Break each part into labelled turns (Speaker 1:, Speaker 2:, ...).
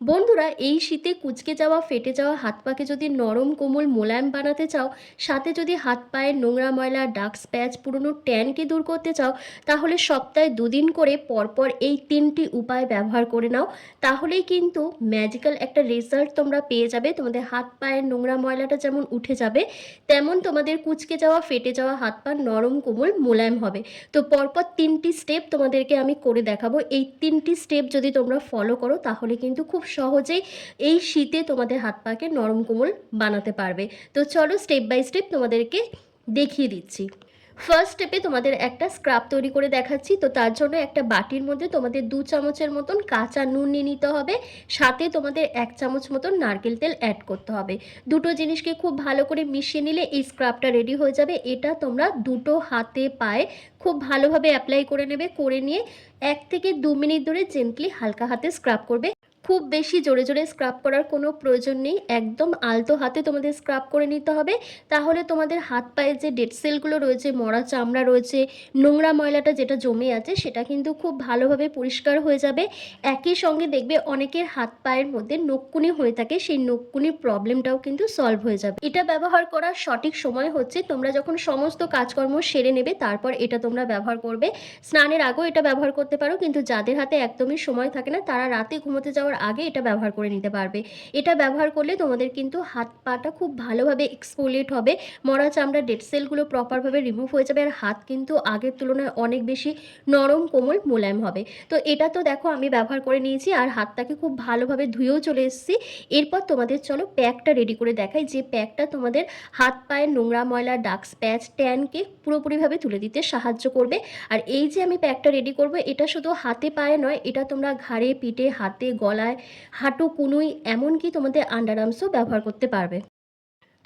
Speaker 1: বন্ধুরা, এই শীতে কুচকে যাওয়া, ফেটে যাওয়া হাত পাকে যদি নরম কোমল মোলায়েম বানাতে চাও, সাথে যদি হাত পায়ের নোংরা ময়লা, ডাক স্প্যাচ, পুরনো ট্যানকে দূর করতে চাও, তাহলে সপ্তাহে দুদিন করে পরপর এই তিনটি উপায় ব্যবহার করে নাও। তাহলেই কিন্তু ম্যাজিক্যাল একটা রেজাল্ট তোমরা পেয়ে যাবে। তোমাদের হাত পায়ের নোংরা ময়লাটা যেমন উঠে যাবে, তেমন তোমাদের কুচকে যাওয়া, ফেটে যাওয়া হাত পা নরম কোমল মোলায়েম হবে। তো পরপর তিনটি স্টেপ তোমাদেরকে আমি করে দেখাবো। এই তিনটি স্টেপ যদি তোমরা ফলো করো, তাহলে কিন্তু খুব সহজেই এই শীতে তোমাদের হাত পাকে নরম কোমল বানাতে পারবে। তো চলো স্টেপ বাই স্টেপ তোমাদেরকে দেখিয়ে দিচ্ছি। ফার্স্ট স্টেপে তোমাদের একটা স্ক্রাব তৈরি করে দেখাচ্ছি। তো তার জন্য একটা বাটির মধ্যে তোমাদের দু চামচের মতন কাঁচা নুন নিয়ে নিতে হবে। সাথে তোমাদের এক চামচ মতন নারকেল তেল অ্যাড করতে হবে। দুটো জিনিসকে খুব ভালো করে মিশিয়ে নিলে এই স্ক্রাবটা রেডি হয়ে যাবে। এটা তোমরা দুটো হাতে পায়ে খুব ভালোভাবে অ্যাপ্লাই করে নেবে। করে নিয়ে এক থেকে দু মিনিট ধরে জেন্টলি হালকা হাতে স্ক্রাব করবে। খুব বেশি জোরে জোরে স্ক্রাব করার কোনো প্রয়োজন নেই। একদম আলতো হাতে তোমাদের স্ক্রাব করে নিতে হবে। তাহলে তোমাদের হাত পায়ে যে ডেড সেলগুলো রয়েছে, মরা চামড়া রয়েছে, নোংরা ময়লাটা যেটা জমে আছে, সেটা কিন্তু খুব ভালোভাবে পরিষ্কার হয়ে যাবে। একই সঙ্গে দেখবে অনেকের হাত পায়ের মধ্যে নকুনি হয়ে থাকে, সেই নকুনির প্রবলেমটাও কিন্তু সলভ হয়ে যাবে। এটা ব্যবহার করার সঠিক সময় হচ্ছে, তোমরা যখন সমস্ত কাজকর্ম সেরে নেবে, তারপর এটা তোমরা ব্যবহার করবে। স্নানের আগেও এটা ব্যবহার করতে পারো, কিন্তু যাদের হাতে একদমই সময় থাকে না, তারা রাতে ঘুমোতে যাওয়ার আগে এটা ব্যবহার করে নিতে পারবে। এটা ব্যবহার করলে তোমাদের কিন্তু হাত পাটা খুব ভালোভাবে এক্সফোলিয়েট হবে। মরা চামড়া ডেড সেলগুলো প্রপারভাবে রিমুভ হয়ে যাবে আর হাত কিন্তু আগের তুলনায় অনেক বেশি নরম, কোমল, মোলায়েম হবে। তো এটা তো দেখো আমি ব্যবহার করে নিয়েছি আর হাতটাকে খুব ভালোভাবে ধুয়েও চলে এসেছি। এরপর তোমাদের চলো প্যাকটা রেডি করে দেখাই। যে প্যাকটা তোমাদের হাত পায়ের নোংরা ময়লা ডাক স্প্যাচ ট্যানকে পুরোপুরিভাবে তুলে দিতে সাহায্য করবে। আর এই যে আমি প্যাকটা রেডি করব, এটা শুধু হাতে পায়ে নয়, এটা তোমরা ঘাড়ে, পিঠে, হাতে গলায় হাঁটু কুনুই এমনকি তোমাদের আন্ডার আর্মসও ব্যবহার করতে পারবে।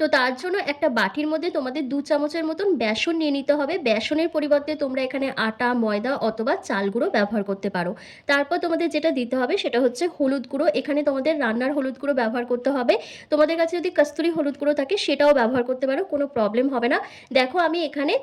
Speaker 1: তো তার জন্য একটা বাটির মধ্যে তোমাদের দু চামচের মতন বেসন নিয়ে নিতে হবে। বেসনের পরিবর্তে তোমরা এখানে আটা, ময়দা অথবা চাল গুঁড়ো ব্যবহার করতে পারো। তারপর তোমাদের যেটা দিতে হবে সেটা হচ্ছে হলুদ গুঁড়ো। এখানে তোমাদের রান্নার হলুদ গুঁড়ো ব্যবহার করতে হবে। তোমাদের কাছে যদি কস্তুরি হলুদ গুঁড়ো থাকে সেটাও ব্যবহার করতে পারো, কোনো প্রবলেম হবে না। দেখো আমি এখানে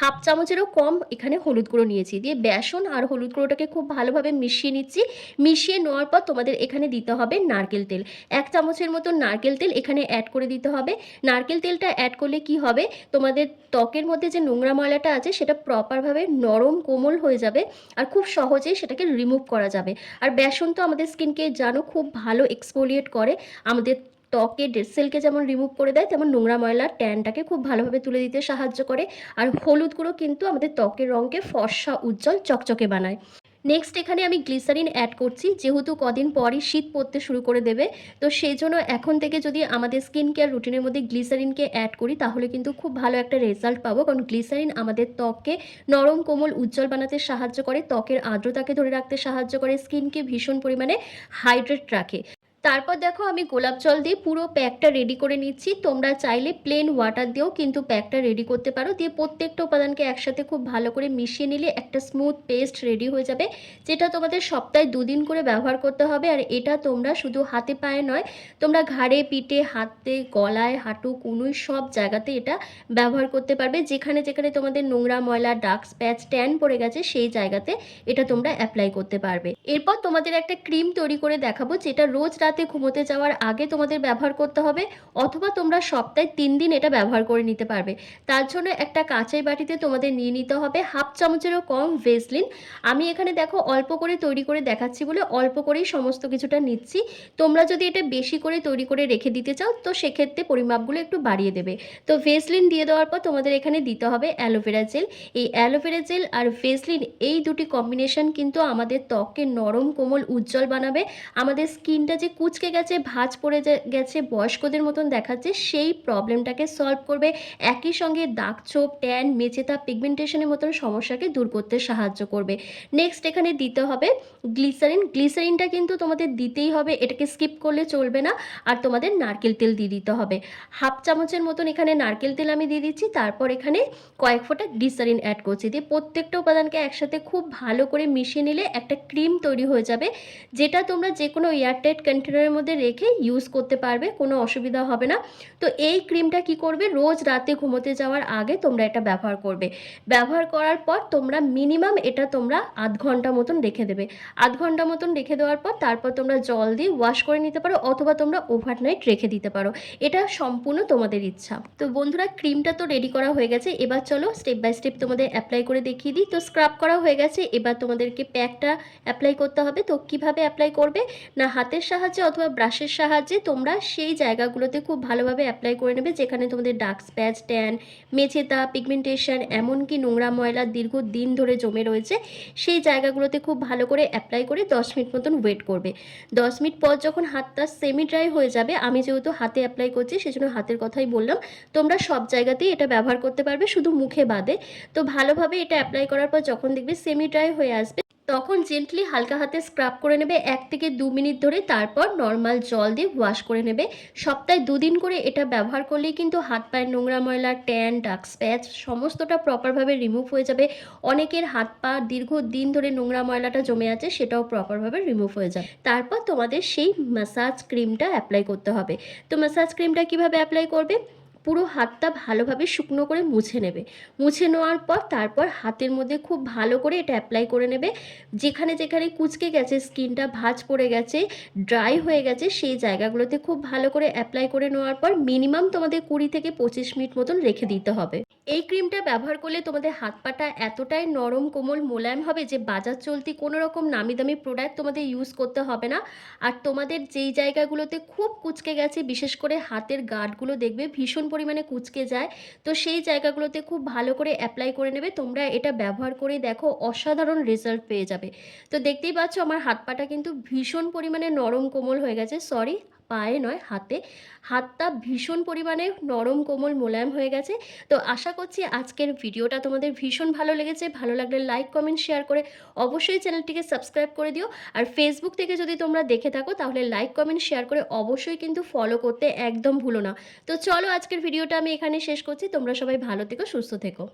Speaker 1: হাফ চামচেরও কম এখানে হলুদ গুঁড়ো নিয়েছি। দিয়ে বেসন আর হলুদ গুঁড়োটাকে খুব ভালোভাবে মিশিয়ে নিচ্ছি। মিশিয়ে নেওয়ার পর তোমাদের এখানে দিতে হবে নারকেল তেল। এক চামচের মতো নারকেল তেল এখানে অ্যাড করে দিতে হবে। নারকেল তেলটা অ্যাড করলে কি হবে? তোমাদের ত্বকের মধ্যে যে নোংরা ময়লাটা আছে, সেটা প্রপারভাবে নরম কোমল হয়ে যাবে আর খুব সহজেই সেটাকে রিমুভ করা যাবে। আর বেসন তো আমাদের স্কিনকে জানো খুব ভালো এক্সপোলিয়েট করে। আমাদের ত্বকে ডেড সেলকে যেমন রিমুভ করে দেয়, তেমন নোংরা ময়লার ট্যানটাকে খুব ভালোভাবে তুলে দিতে সাহায্য করে। আর হলুদ গুঁড়ো কিন্তু আমাদের ত্বকের রঙকে ফর্সা, উজ্জ্বল, চকচকে বানায়। নেক্সট এখানে আমি গ্লিসারিন অ্যাড করছি, যেহেতু কদিন পরই শীত পড়তে শুরু করে দেবে। তো সেই জন্য এখন থেকে যদি আমাদের স্কিন কেয়ার রুটিনের মধ্যে গ্লিসারিনকে অ্যাড করি, তাহলে কিন্তু খুব ভালো একটা রেজাল্ট পাবো। কারণ গ্লিসারিন আমাদের ত্বককে নরম, কোমল, উজ্জ্বল বানাতে সাহায্য করে। ত্বকের আর্দ্রতাকে ধরে রাখতে সাহায্য করে স্কিনকে ভীষণ পরিমাণে হাইড্রেট রাখে। তারপর দেখো আমি গোলাপ জল দিয়ে পুরো প্যাকটা রেডি করে নিচ্ছি। তোমরা চাইলে প্লেন ওয়াটার দিয়েও কিন্তু প্যাকটা রেডি করতে পারো। দিয়ে প্রত্যেকটা উপাদানকে একসাথে খুব ভালো করে মিশিয়ে নিলে একটা স্মুথ পেস্ট রেডি হয়ে যাবে, যেটা তোমাদের সপ্তাহে দুদিন করে ব্যবহার করতে হবে। আর এটা তোমরা শুধু হাতে পায়ে নয়, তোমরা ঘাড়ে, পিঠে, হাতে, গলায়, হাঁটু, কুনুই সব জায়গাতে এটা ব্যবহার করতে পারবে। যেখানে যেখানে তোমাদের নোংরা ময়লা ডার্ক স্প্যাচ ট্যান পড়ে গেছে, সেই জায়গাতে এটা তোমরা অ্যাপ্লাই করতে পারবে। এরপর তোমাদের একটা ক্রিম তৈরি করে দেখাবো, যেটা রোজ রাতে ঘুমোতে যাওয়ার আগে তোমাদের ব্যবহার করতে হবে, অথবা তোমরা সপ্তাহে তিন দিন এটা ব্যবহার করে নিতে পারবে। তার জন্য একটা কাঁচের বাটিতে তোমাদের নিয়ে নিতে হবে হাফ চামচেরও কম ভেসলিন আমি এখানে দেখো অল্প করে তৈরি করে দেখাচ্ছি বলে অল্প করেই সমস্ত কিছুটা নিচ্ছি। তোমরা যদি এটা বেশি করে তৈরি করে রেখে দিতে চাও, তো সেক্ষেত্রে পরিমাপগুলো একটু বাড়িয়ে দেবে। তো ভেসলিন দিয়ে দেওয়ার পর তোমাদের এখানে দিতে হবে অ্যালোভেরা জেল। এই অ্যালোভেরা জেল আর ভেসলিন এই দুটি কম্বিনেশন কিন্তু আমাদের ত্বককে নরম কোমল উজ্জ্বল বানাবে। আমাদের স্কিনটা যে কুচকে গেছে, ভাঁজ পড়ে গেছে, বয়স্কদের মতন দেখাচ্ছে, সেই প্রবলেমটাকে সলভ করবে। একই সঙ্গে দাগ ছোপ ট্যান মেচেতা পিগমেন্টেশনের মতন সমস্যাকে দূর করতে সাহায্য করবে। নেক্সট এখানে দিতে হবে গ্লিসারিন গ্লিসারিনটা কিন্তু তোমাদের দিতেই হবে, এটাকে স্কিপ করলে চলবে না, আর তোমাদের নারকেল তেল দিয়ে দিতে হবে। হাফ চামচের মতন এখানে নারকেল তেল আমি দিয়ে দিচ্ছি, তারপর এখানে কয়েক ফোঁটা গ্লিসারিন অ্যাড করছি। দিয়ে প্রত্যেকটা উপাদানকে একসাথে খুব ভালো করে মিশিয়ে নিলে একটা ক্রিম তৈরি হয়ে যাবে, যেটা তোমরা যে কোনো এয়ারটাইট কন্টেনার কন্টেনারের মধ্যে রেখে ইউজ করতে পারবে, কোনো অসুবিধা হবে না। তো এই ক্রিমটা কি করবে? রোজ রাতে ঘুমোতে যাওয়ার আগে তোমরা এটা ব্যবহার করবে। ব্যবহার করার পর তোমরা মিনিমাম এটা তোমরা আধ ঘণ্টা মতন রেখে দেবে। আধ ঘণ্টা মতন রেখে দেওয়ার পর তারপর তোমরা জল দিয়ে ওয়াশ করে নিতে পারো অথবা তোমরা ওভারনাইট রেখে দিতে পারো। এটা সম্পূর্ণ তোমাদের ইচ্ছা। তো বন্ধুরা, ক্রিমটা তো রেডি করা হয়ে গেছে। এবার চলো স্টেপ বাই স্টেপ তোমাদের অ্যাপ্লাই করে দেখিয়ে দিই। তো স্ক্রাব করা হয়ে গেছে। এবার তোমাদেরকে প্যাকটা অ্যাপ্লাই করতে হবে। তো কীভাবে অ্যাপ্লাই করবে? না, হাতের সাহায্যে অথবা ব্রাশের সাহায্যে তোমরা সেই জায়গাগুলোতে খুব ভালোভাবে অ্যাপ্লাই করে নেবে, যেখানে তোমাদের ডার্ক স্প্যাচ ট্যান মেছেতা পিগমেন্টেশন এমনকি নোংরা ময়লা দীর্ঘ দিন ধরে জমে রয়েছে, সেই জায়গাগুলোতে খুব ভালো করে অ্যাপ্লাই করে দশ মিনিট মতন ওয়েট করবে। দশ মিনিট পর যখন হাতটা সেমি ড্রাই হয়ে যাবে, আমি যেহেতু হাতে অ্যাপ্লাই করছি, সেজন্য হাতের কথাই বললাম, তোমরা সব জায়গাতেই এটা ব্যবহার করতে পারবে, শুধু মুখে বাদে। তো ভালোভাবে এটা অ্যাপ্লাই করার পর যখন দেখবে সেমি ড্রাই হয়ে আসবে তখন জেন্টলি হালকা হাতে স্ক্রাব করে নেবে এক থেকে দু মিনিট ধরে, তারপর নর্মাল জল দিয়ে ওয়াশ করে নেবে। সপ্তাহে দুদিন করে এটা ব্যবহার করলেই কিন্তু হাত পায়ের নোংরা ময়লা ট্যান ডাক স্প্যাচ সমস্তটা প্রপারভাবে রিমুভ হয়ে যাবে। অনেকের হাত পা দীর্ঘ দিন ধরে নোংরা ময়লাটা জমে আছে, সেটাও প্রপারভাবে রিমুভ হয়ে যাবে। তারপর তোমাদের সেই ম্যাসাজ ক্রিমটা অ্যাপ্লাই করতে হবে। তো ম্যাসাজ ক্রিমটা কীভাবে অ্যাপ্লাই করবে? পুরো হাতটা ভালোভাবে শুকনো করে মুছে নেবে। মুছে নেওয়ার পর তারপর হাতের মধ্যে খুব ভালো করে এটা অ্যাপ্লাই করে নেবে। যেখানে যেখানে কুচকে গেছে, স্কিনটা ভাজ পড়ে গেছে ড্রাই হয়ে গেছে, সেই জায়গাগুলোতে খুব ভালো করে অ্যাপ্লাই করে নেওয়ার পর মিনিমাম তোমাদের কুড়ি থেকে পঁচিশ মিনিট মতন রেখে দিতে হবে। এই ক্রিমটা ব্যবহার করলে তোমাদের হাত পাটা এতটাই নরম, কোমল, মোলায়েম হবে যে বাজার চলতি কোনো রকম নামি দামি প্রোডাক্ট তোমাদের ইউজ করতে হবে না। আর তোমাদের যেই জায়গাগুলোতে খুব কুচকে গেছে, বিশেষ করে হাতের গার্ডগুলো দেখবে ভীষণ পরিমাণে কুচকে যায়, তো সেই জায়গাগুলোতে খুব ভালো করে অ্যাপ্লাই করে নেবে। তোমরা এটা ব্যবহার করে দেখো, অসাধারণ রেজাল্ট পেয়ে যাবে। তো দেখতেই পাচ্ছ আমার হাত পাটা কিন্তু ভীষণ পরিমাণে নরম, কোমল হয়ে গেছে। সরি পায়ে নয়, হাতে। হাতটা ভীষণ পরিমাণে নরম কোমল মোলায়েম হয়ে গেছে। তো আশা করছি আজকের ভিডিওটা তোমাদের ভীষণ ভালো লেগেছে। ভালো লাগলে লাইক কমেন্ট শেয়ার করে অবশ্যই চ্যানেলটিকে সাবস্ক্রাইব করে দিও। আর ফেসবুক থেকে যদি তোমরা দেখে থাকো, তাহলে লাইক কমেন্ট শেয়ার করে অবশ্যই কিন্তু ফলো করতে একদম ভুলো না। তো চলো আজকের ভিডিওটা আমি এখানে শেষ করছি। তোমরা সবাই ভালো থেকো, সুস্থ থেকো।